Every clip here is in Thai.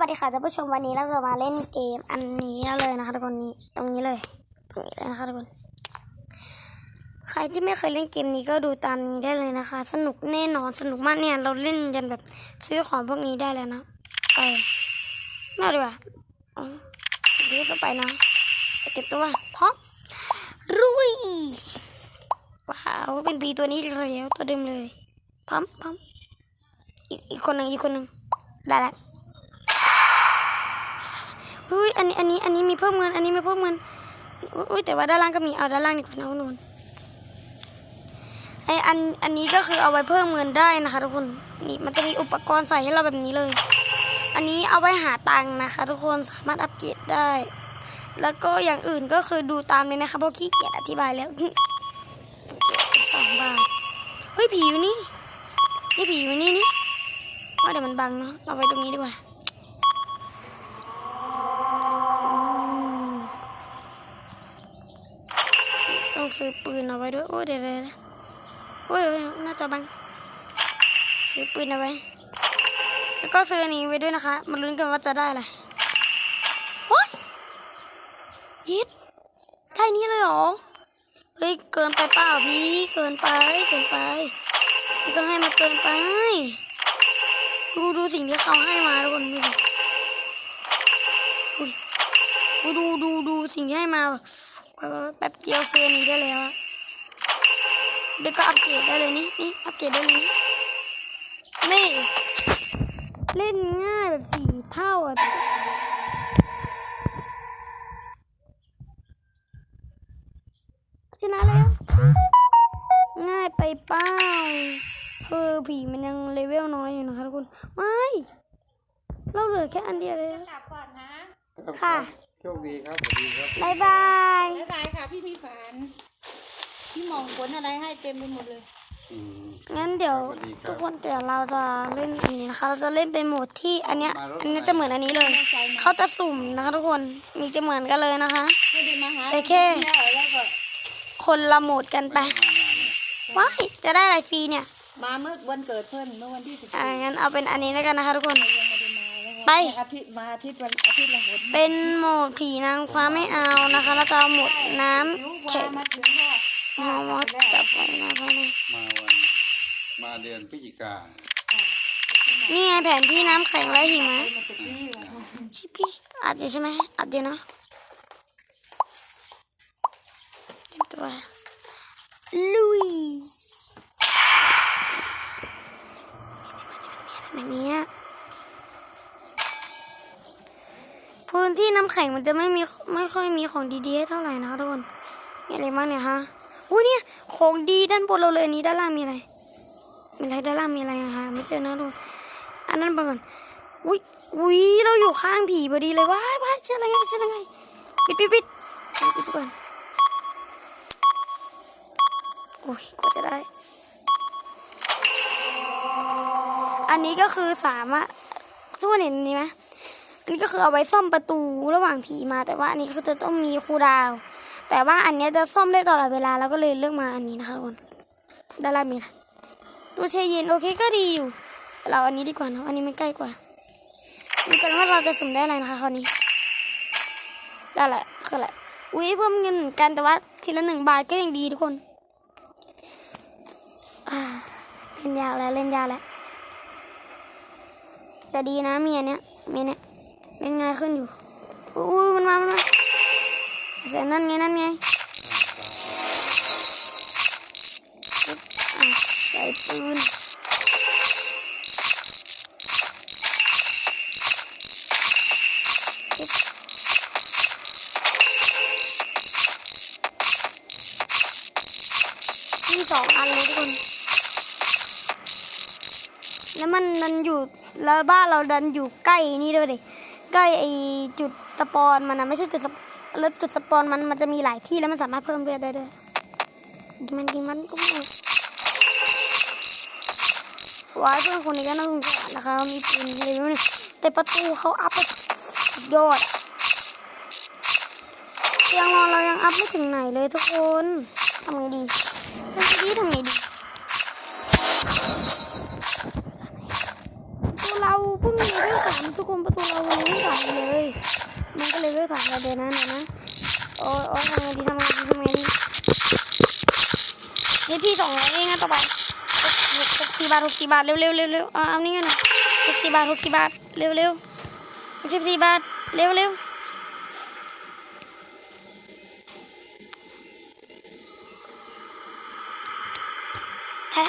วัสดีค่ะท่านผู้ชมวันนี้เราจะมาเล่นเกมอันนี้เลยนะคะทุกคนนี้ตรงนี้เลยตรงนี้เลยนะคะทุกคน ใครที่ไม่เคยเล่นเกมนี้ก็ดูตามนี้ได้เลยนะคะ สนุกแน่นอนสนุกมากเนี่ยเราเล่นจนแบบซื้อของพวกนี้ได้แล้วนะไปไม่าดีกว่าดีก็ไปนะไปเก็บตัวพร้อมรุยว้าวเป็นบีตัวนี้อีกแล้วตัวเดิมเลยพร้อมพร้อมอีกอีกคนหนึ่งอีกคนหนึ่งได้แล้ว อุ้ยอันนี้อันนี้อันนี้มีเพิ่มเงิน อันนี้ไม่เพิ่มเงินอุ้ยแต่ว่าด้านล่างก็มีเอาด้านล่างดีกว่านะนู่นไออันอันนี้ก็คือเอาไว้เพิ่มเงินได้นะคะ ทุกคนนี่มันจะมีอุปกรณ์ใส่ให้เราแบบนี้เลย อันนี้เอาไว้หาตังค์นะคะ ทุกคนสามารถอัปเกรดได้ แล้วก็อย่างอื่นก็คือดูตามเลยนะคะเพราะขี้เกียจอธิบายแล้วสองบาทเฮ้ยผีอยู่นี่นี่ผีอยู่นี่นี่ว่าเดี๋ยวมันบังเนาะเราไว้ตรงนี้ดีกว่า ต้อง ซื้อปืนเอาไว้ด้วยโอ้ยเดี๋ยวเดี๋ยวโอ้ยน่าจะบังซื้อปืนเอาไว้ แล้วก็ซื้อนี้ไว้ด้วยนะคะมาลุ้นกันว่าจะได้อะไรโอ้ยยิดได้นี้เลยเหรอเฮ้ยเกินไปเปล่าพี่เกินไปเกินไปพี่ก็ให้มาเกินไปดูดูสิ่งที่เขาให้มาทุกคนดูดูดูดูดูสิ่งที่ให้มาแบบ เออแป๊บเดียวเฟรนี้ได้แล้วอะเดี๋ยวก็อัปเกรดได้เลยนี่นี่อัปเกรดได้เลยนี่นี่เล่นง่ายแบบสี่เท่าอะชนะแล้ว ง่ายไปเป้าเออผีมันยังเลเวลน้อยอยู่นะคะทุกคน ไม่ เราเหลือแค่อันเดียวเลย กลับก่อนนะ ค่ะ โชคดีครับสวัสดีครับบายบาย บ๊ายบายค่ะพี่พี่ฝัน พี่มองผลอะไรให้เต็มไปหมดเลย อืม งั้นเดี๋ยวสวัสดีครับ ทุกคนเดี๋ยวเราจะเล่นอันนี้นะคะเราจะเล่นเป็นโหมดที่อันเนี้ยอันนี้จะเหมือนอันนี้เลย เขาจะสุ่มนะคะทุกคนมีจะเหมือนกันเลยนะคะ ไม่ได้มาหาแต่แค่ เที่ยวแล้วก็คนละโหมดกันไปว้ายจะได้อะไรฟรีเนี่ยมาเมื่อวันเกิดเพื่อนเมื่อวันที่สิบอ่างั้นเอาเป็นอันนี้แล้วกันนะคะทุกคน ยังไม่ ได้มาแล้วก็ไป อาทิตย์มาอาทิตย์วันอาทิตย์ละหนเป็นโหมดผีนางฟ้าไม่เอานะคะเราจะเอาโหมดน้ำรู้แข็ว่างมาถึงก็หอมดจับไว้นะภายในมาวันมาเดือนพฤศจิกานี่ไงแผนที่น้ำแข็งและหิมะมันจะปี้ว่ะชิพี่อัดอยู่ใช่ไหมอัดอยู่นะตัวลุยแบบนี้อะพื้น ที่น้ำแข็งมันจะไม่มีไม่ค่อยมีของดีๆให้เท่าไหร่นะทุกคนมีอะไรบ้างเนี่ยฮะอุ้ยเนี่ยของดีด้านบนเราเลยนี้ด้านล่างมีอะไรมีอะไรด้านล่างมีอะไรอะฮะไม่เจอนะทุกคนอันนั้นไปก่อนอุ้ยอุ้ยเราอยู่ข้างผีพอดีเลยว้ายว้ายเชื่ออะไรไงเชื่ออะไรไงปิดปิดปิดปิดปิดก่อนโอ้ยกว่าจะได้ อันนี้ก็คือสามารถทุกคนเห็นนี้ไหม อันนี้ก็คือเอาไว้ซ่อมประตูระหว่างผีมา แต่ว่าอันนี้ก็จะต้องมีคูดาว แต่ว่าอันเนี้ยจะซ่อมได้ตลอดเวลาแล้วก็เลยเลือกมาอันนี้นะคะทุกคนด้านล่างมีอะตู้แช่เย็นโอเคก็ดีอยู่ เราอันนี้ดีกว่าเนะอันนี้ไม่ใกล้กว่าดูกันว่าเราจะสุ่มได้อะไรนะคะคราวนี้ได้แหละคืออะไรอุ้ยเพิ่มเงินเหมือนกันแต่ว่าทีละหนึ่งบาทก็ยังดีทุกคนเล่นยากแล้วเล่นยากแล้วแต่ดีนะเมียเนี้ยเมียเนี้ย เล่นง่ายขึ้นอยู่อุ้ยมันมา มันมาเสร็จนั่นไง นั่นไงใส่ปืนมีสองอันเลยทุกคน แล้วมันมันอยู่ แล้วบ้านเราดันอยู่ใกล้นี่ด้วยดิ ใกล้ไอจุดสปอนมันนะไม่ใช่จุดแล้วจุดสปอนมันมันจะมีหลายที่แล้วมันสามารถเพิ่มเลือดได้ด้วยยิงมันยิงมันก็ไม่ว้ายเพื่อนคนนี้ก็น่าสงสารนะคะมีปืนเลยไม่แต่ประตูเขาอัพไปยอดเตียงนอนเรายังอัพไม่ถึงไหนเลยทุกคนทำไงดีทำไงดีทำไงดี ตูเราเพิ่งเลเวลสามทุกคนประตูเราเลเวลสามเลย มันก็เลเวลสามแล้วเดี๋ยวนะเดี๋ยวนะโอ้ยโอ้ยทำไงดีทำไงดีทำไงดีนี่พี่สองร้อยเองนะต่อไปหกสี่บาทหกสี่บาทเร็วเร็วเร็วเร็วเอาเอานี่กันหน่อยหกสี่บาทหกสี่บาทเร็วเร็วหกสิบสี่บาทเร็วเร็วแฮะ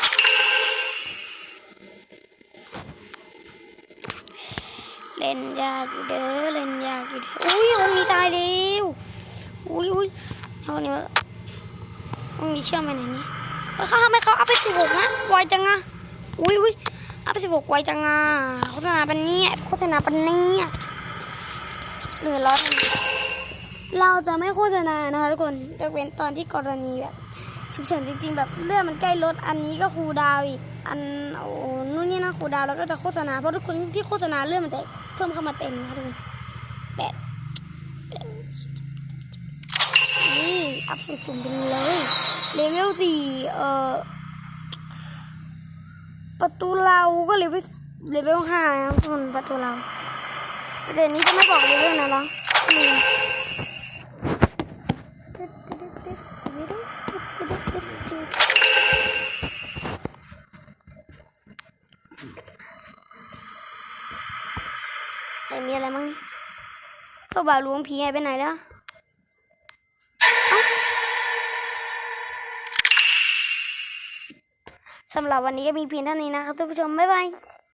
ล่นยากอยู่เด้อเล่นยากอยู่เด้ออุ้ยองค์นี้ตายเร็วอุ้ยอุ้ยเอาเนี่ยองค์นี้เชื่อมไปไหนนี่เขาทำไมเขาเอาไปสิบหกนะไวจังอะอุ้ยอุ้ยเอาไปสิบหกไวจังอะโฆษณาปันเนี่ยโฆษณาปันเนี่ยเหลือร้อยหนึ่งเราจะไม่โฆษณานะคะทุกคนยกเว้นตอนที่กรณีแบบ ฉุกเฉินจริง ๆ แบบเลือดมันใกล้ลดอันนี้ก็ครูดาวอีกอันโอ้นู่นนี่นะครูดาวแล้วก็จะโฆษณาเพราะทุกคนที่โฆษณาเลือดมันจะเพิ่มเข้ามาเต็มนะทุกคนแปดนี่อัพสุดจุ่มไปเลยเลเวลสี่เอ่อประตูเราก็เลเวลเลเวลห้านะทุกคนประตูเราเดี๋ยวนี้จะไม่บอกเลเวลนะหรอ แต่มีอะไรมั้งตัวบ่าวหลวงผีหายไปไหนแล้วสำหรับวันนี้ก็มีเพียงเท่านี้นะครับทุกผู้ชม บ๊ายบาย